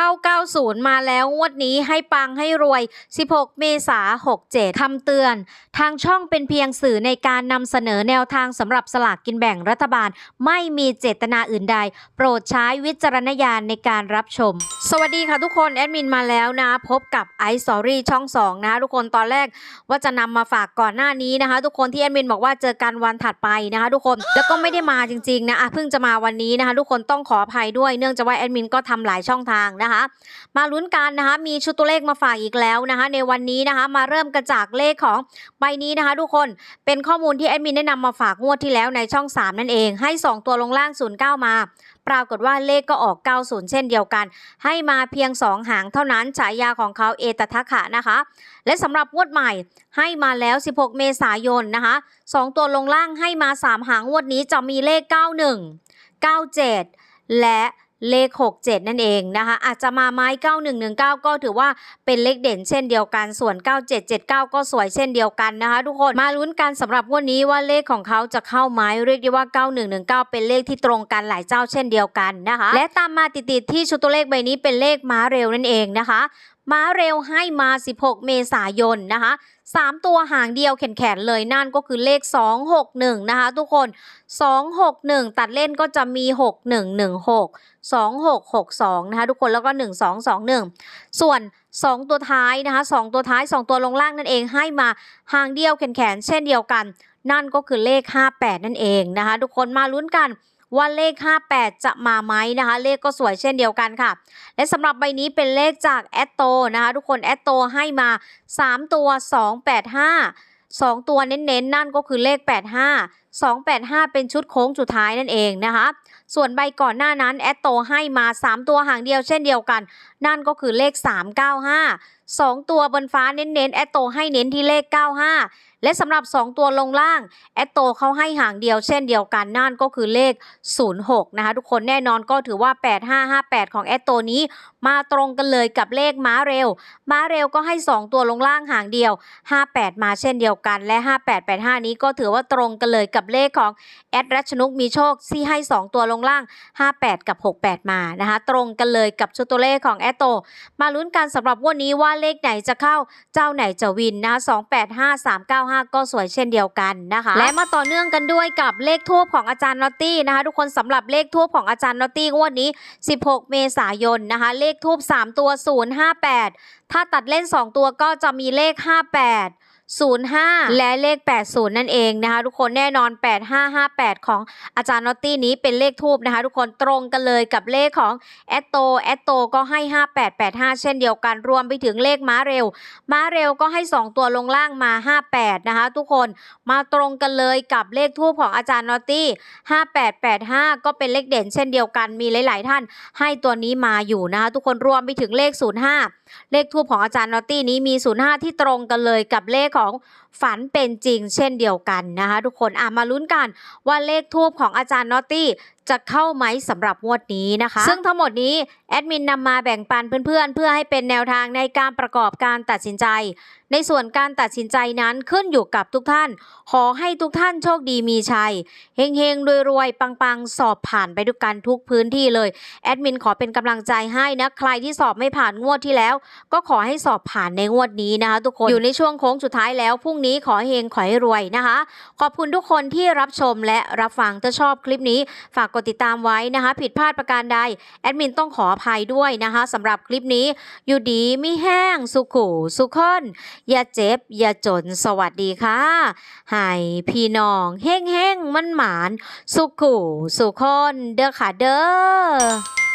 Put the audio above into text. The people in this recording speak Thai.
เข้า 90 มาแล้วงวดนี้ให้ปังให้รวย 16 เมษา67คำเตือน ทางช่องเป็นเพียงสื่อในการนำเสนอแนวทางสำหรับสลากกินแบ่งรัฐบาล ไม่มีเจตนาอื่นใด โปรดใช้วิจารณญาณในการรับชม สวัสดีค่ะทุกคน แอดมินมาแล้วนะ พบกับไอซ์สอรี่ช่อง 2 นะทุกคนตอนแรกว่าจะนำมาฝากก่อนหน้านี้นะคะ ทุกคนที่แอดมินบอกว่าเจอกันวันถัดไปนะคะทุกคนแล้วก็ไม่ได้มาจริงๆนะอะเพิ่งจะมาวันนี้นะคะ ทุกคนต้องขออภัยด้วยเนื่องจากว่าแอดมินก็ทำหลายช่องทางนะคะ มาลุ้นกันนะคะ มีชุดตัวเลขมาฝากอีกแล้วนะคะ ในวันนี้นะคะ มาเริ่มกันจากเลขของใบนี้นะคะ ทุกคนเป็นข้อมูลที่แอดมินได้นำมาฝากงวดที่แล้วในช่อง 3 นั่นเองให้ 2 ตัวลงล่าง 09 มาปรากฏว่าเลขก็ออก 90 เช่นเดียวกัน ให้มาเพียง 2 หางเท่านั้นฉายาของเขาเอตทัคคะนะคะ และสำหรับงวดใหม่ให้มาแล้ว 16 เมษายนนะคะ 2 ตัวลงล่างให้มา 3 หางงวดนี้จะมีเลข 91 97 และ เลข 67 นั่นเองนะคะ อาจจะมาไม้ 9119 ก็ถือว่าเป็นเลขเด่นเช่นเดียวกันส่วน 9779 ก็สวยเช่นเดียวกันนะคะทุกคนมาลุ้นกันสำหรับงวดนี้ว่าเลขของเขาจะเข้าไม้เรียกได้ว่า 9119 เป็นเลขที่ตรงกันหลายเจ้าเช่นเดียวกันนะคะ และตามมาติดๆที่ชุดตัวเลขใบนี้เป็นเลขม้าเร็วนั่นเองนะคะ ม้าเร็วให้มา 16 เมษายนนะคะ3 ตัวหางเดียวแขนๆเลยนั่นก็คือเลข 261 นะคะทุกคน 261 ตัดเล่นก็จะมี 6116 2662 นะคะทุกคนแล้วก็ 1221 ส่วน 2 ตัวท้ายนะคะ2ตัวท้าย 2 ตัวลงล่างนั่นเองให้มาหางเดียวแขนๆเช่นเดียวกัน นั่นก็คือเลข 58 นั่นเองนะคะทุกคนมาลุ้นกัน ว่าเลข 58 จะมาไหมนะคะ เลขก็สวยเช่นเดียวกันค่ะ และสำหรับใบนี้เป็นเลขจากแอตโตนะคะทุกคนแอตโตให้มา 3 ตัว 285 2 ตัวเน้นๆนนั่นก็คือเลข 85 285 เป็นชุดโค้งสุดท้ายนั่นเองนะคะ ส่วนใบก่อนหน้านั้นแอตโตให้มา 3 ตัวห่างเดียวเช่นเดียวกัน นั่นก็คือเลข 395 2 ตัวบนฟ้าเน้นๆแอตโตให้เน้นที่เลข 95 และสำหรับ 2 ตัวลงล่างแอตโตเขาให้ห่างเดียวเช่นเดียวกันนั่นก็คือเลข 06 นะคะทุกคนแน่นอนก็ถือว่า 8558 ของแอตโตนี้ มาตรงกันเลยกับเลขม้าเร็ว ม้าเร็วก็ให้ 2 ตัวลงล่างห่างเดียว 58 มาเช่นเดียวกันและ 5885 นี้ก็ถือว่าตรงกันเลยกับเลขของแอดรัชนุกมีโชคที่ให้ 2 ตัวลงล่าง 58 กับ 68 มานะคะ ตรงกันเลยกับชุดตัวเลขของแอตโต มาลุ้นกันสำหรับวันนี้ว่าเลขไหนจะเข้าเจ้าไหนจะวินนะคะ285 395 ก็สวยเช่นเดียวกันนะคะ และมาต่อเนื่องกันด้วยกับเลขทูบของอาจารย์นอตตี้นะคะทุกคนสำหรับเลขทูบของอาจารย์นอตตี้งวดนี้ 16 เมษายนนะคะเลขทูบ3 ตัว 058 ถ้าตัดเล่น 2 ตัวก็จะมีเลข 58 05 และเลข 80 นั่นเองนะคะทุกคนแน่นอน 8558 ของอาจารย์นอตตี้นี้เป็นเลขทูบนะคะทุกคนตรงกันเลยกับเลขของแอตโตแอตโตก็ให้ 5885 เช่นเดียวกันรวมไปถึงเลขม้าเร็ว ม้าเร็วก็ให้ 2 ตัวลงล่างมา 58 นะคะทุกคนมาตรงกันเลยกับเลขทูบของอาจารย์นอตตี้ 5885 ก็เป็นเลขเด่นเช่นเดียวกันมีหลาย ๆ ท่านให้ตัวนี้มาอยู่นะคะทุกคนรวมไปถึงเลข 05 เลขทูบของอาจารย์นอตตี้นี้มี 05 ที่ตรงกันเลยกับเลขของฝันเป็นจริงเช่นเดียวกันนะคะทุกคนอะมาลุ้นกันว่าเลขทูบของอาจารย์นอตตี้ จะเข้าไหมสำหรับงวดนี้นะคะ ซึ่งทั้งหมดนี้แอดมินนำมาแบ่งปันเพื่อนๆ เพื่อให้เป็นแนวทางในการประกอบการตัดสินใจ ในส่วนการตัดสินใจนั้นขึ้นอยู่กับทุกท่าน ขอให้ทุกท่านโชคดีมีชัยเฮงๆรวยๆปังๆ สอบผ่านไปด้วยกันทุกพื้นที่เลยแอดมินขอเป็นกำลังใจให้นะใครที่สอบไม่ผ่านงวดที่แล้ว ก็ขอให้สอบผ่านในงวดนี้นะคะ ทุกคนอยู่ในช่วงโค้งสุดท้ายแล้วพรุ่งนี้ขอเฮงขอให้รวยนะคะ ขอบคุณทุกคนที่รับชมและรับฟังถ้าชอบคลิปนี้ฝากกดติดตามไว้นะคะ ผิดพลาดประการใด แอดมินต้องขออภัยด้วยนะคะสำหรับคลิปนี้ อยู่ดีไม่แห้ง สุขุสุขนอย่าเจ็บ อย่าจนสวัสดีค่ะให้พี่น้องแห้งแห้งๆมันหมาน สุขุสุขนเด้อค่ะเด้อ